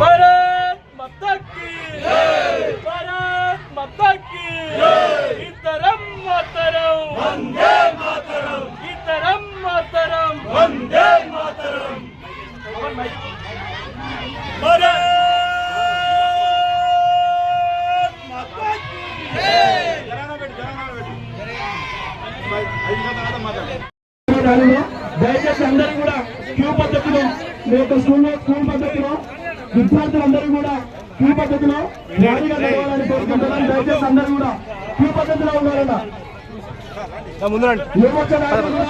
భారత్ మతకి భారత్ మతకి ఇతరం మాతరం. వందే మాతరం. ఇతరం మాతరం. వందే మాతరం. దయచేసి అందరూ కూడా క్యూ పద్ధతిలో మీ యొక్క స్కూల్లో స్కూల్ పద్ధతిలో విద్యార్థులందరూ కూడా క్యూ పద్ధతిలో ర్యాలీగా నడవాలని కోరుకుంటున్నాను దయచేసి అందరూ కూడా క్యూ పద్ధతిలో ఉండాలన్న ఏమొచ్చే నాయకులు కూడా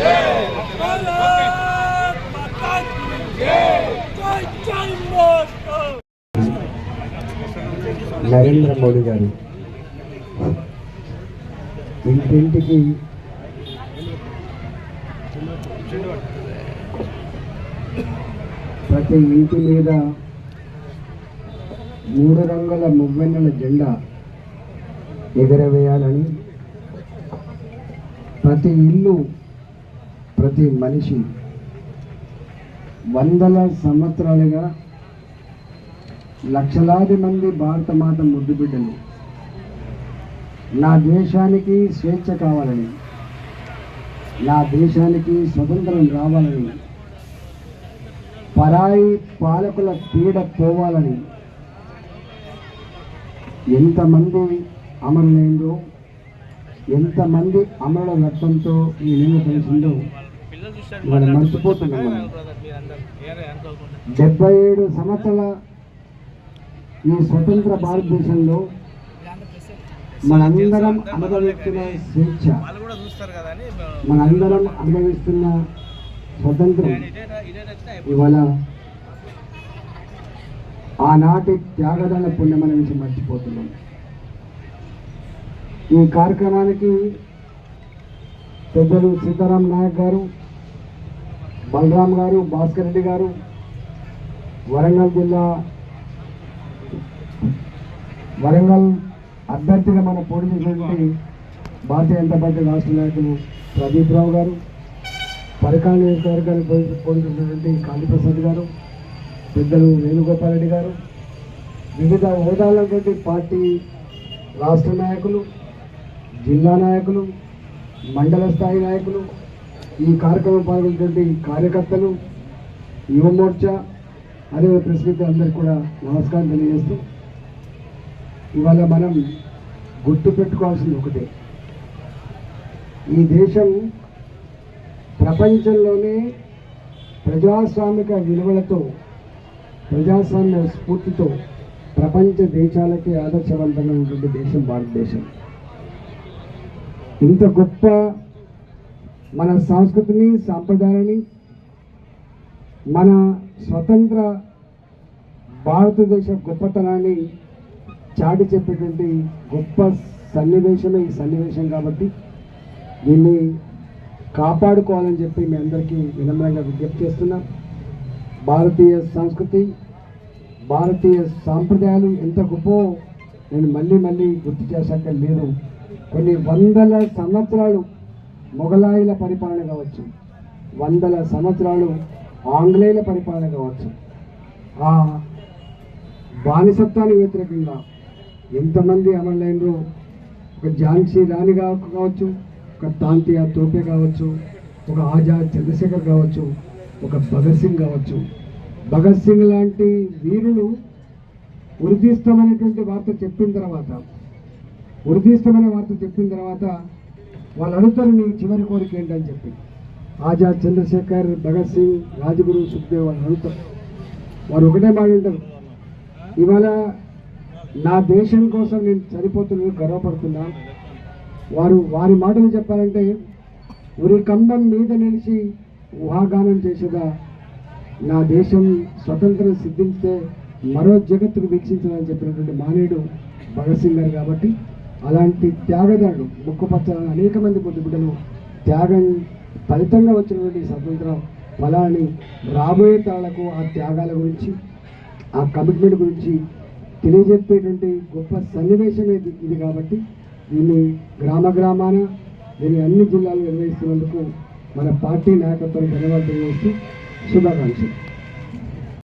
Yeah! నరేంద్ర మోడీ గారు. ఇంటింటికి ప్రతి ఇంటి మీద మూడు రంగుల మువ్వెన్నెల జెండా ఎగరవేయాలని ప్రతి ఇల్లు ప్రతి మనిషి వందల సంవత్సరాలుగా లక్షలాది మంది భారత మాత ముద్దు బిడ్డలు నా దేశానికి స్వేచ్ఛ కావాలని నా దేశానికి స్వతంత్రం రావాలని పరాయి పాలకుల పీడ పోవాలని ఎంతమంది అమరులైందో ఎంతమంది అమరుల రక్తంతో ఈ నీళ్ళు తెలిసిందో మనం మర్చిపోతున్నాం డెబ్బై ఏడు సంవత్సరాల ఈ స్వతంత్ర భారతదేశంలో మనందరం అనుభవిస్తున్న స్వేచ్ఛ. మనందరం అనుభవిస్తున్న స్వతంత్రం. ఇవాళ ఆనాటి త్యాగదాన పుణ్యమని విషయం మర్చిపోతున్నాం. ఈ కార్యక్రమానికి పెద్దలు సీతారాం నాయక్ గారు బలరాం గారు భాస్కర్ రెడ్డి గారు వరంగల్ జిల్లా వరంగల్ అభ్యర్థిగా మన పోటీ చేసినటువంటి భారతీయ జనతా పార్టీ రాష్ట్ర నాయకులు ప్రదీప్ రావు గారు పరికాల నియోజకవర్గాన్ని పోటీ చేసినటువంటి కాళీప్రసాద్ గారు పెద్దలు వేణుగోపాల్ రెడ్డి గారు వివిధ హోదాలటువంటి పార్టీ రాష్ట్ర నాయకులు జిల్లా నాయకులు మండల స్థాయి నాయకులు ఈ కార్యక్రమం పాల్గొన్నటువంటి కార్యకర్తలు యువమోర్చా అదే ప్రెస్ అందరికీ కూడా నమస్కారం తెలియజేస్తూ ఇవాళ మనం గుర్తు పెట్టుకోవాల్సింది ఒకటే. ఈ దేశం ప్రపంచంలోనే ప్రజాస్వామిక విలువలతో ప్రజాస్వామ్య స్ఫూర్తితో ప్రపంచ దేశాలకే ఆదర్శవంతంగా ఉంటుంది దేశం భారతదేశం. ఇంత గొప్ప మన సంస్కృతిని సాంప్రదాయాన్ని మన స్వతంత్ర భారతదేశ గొప్పతనాన్ని చాటి చెప్పేటువంటి గొప్ప సన్నివేశమే ఈ సన్నివేశం కాబట్టి దీన్ని కాపాడుకోవాలని చెప్పి మీ అందరికీ వినమ్రంగా విజ్ఞప్తి చేస్తున్నాం. భారతీయ సంస్కృతి భారతీయ సాంప్రదాయాలు ఎంత గొప్పో నేను మళ్ళీ మళ్ళీ గుర్తు చేశాక లేదు. కొన్ని వందల సంవత్సరాలు మొఘలాయుల పరిపాలన కావచ్చు వందల సంవత్సరాలు ఆంగ్లేయుల పరిపాలన కావచ్చు. ఆ బానిసత్వానికి వ్యతిరేకంగా ఎంతమంది అమరులైనరో ఒక ఝాన్సీ రాణి కావచ్చు ఒక తాంతియా తోపే కావచ్చు ఒక ఆజాద్ చంద్రశేఖర్ కావచ్చు ఒక భగత్ సింగ్ కావచ్చు. భగత్ సింగ్ లాంటి వీరులు ఉరిదీస్తామనేటువంటి వార్త చెప్పిన తర్వాత ఉరిదీస్తామనే వార్త చెప్పిన తర్వాత వాళ్ళు అడుగుతారు నీ చివరి కోరిక ఏంటని చెప్పి ఆజాద్ చంద్రశేఖర్ భగత్ సింగ్ రాజగురు సుఖదేవ్ వాళ్ళు అడుగుతారు వారు ఒకటే మాట ఉంటారు ఇవాళ నా దేశం కోసం నేను చనిపోతున్నందుకు గర్వపడుతున్నా. వారు వారి మాటలు చెప్పాలంటే ఉరి కంబం మీద నిలిచి ఊహాగానం చేసేదా? నా దేశం స్వతంత్రం సిద్ధించితే మరో జగత్తుకు వీక్షించాలని చెప్పినటువంటి మానేయుడు భగత్ సింగ్ గారు కాబట్టి అలాంటి త్యాగదాడు ముక్కుపచ్చలను అనేక మంది పొద్దు బిడ్డలు త్యాగం ఫలితంగా వచ్చినటువంటి స్వతంత్ర ఫలాన్ని రాబోయే తరాలకు ఆ త్యాగాల గురించి ఆ కమిట్మెంట్ గురించి తెలియజెప్పేటువంటి గొప్ప సన్నివేశం ఇది ఇది కాబట్టి దీన్ని గ్రామ గ్రామాన దీన్ని అన్ని జిల్లాలు నిర్వహిస్తున్నందుకు మన పార్టీ నాయకత్వానికి ధన్యవాదాలు తెలియజేస్తూ శుభాకాంక్షలు.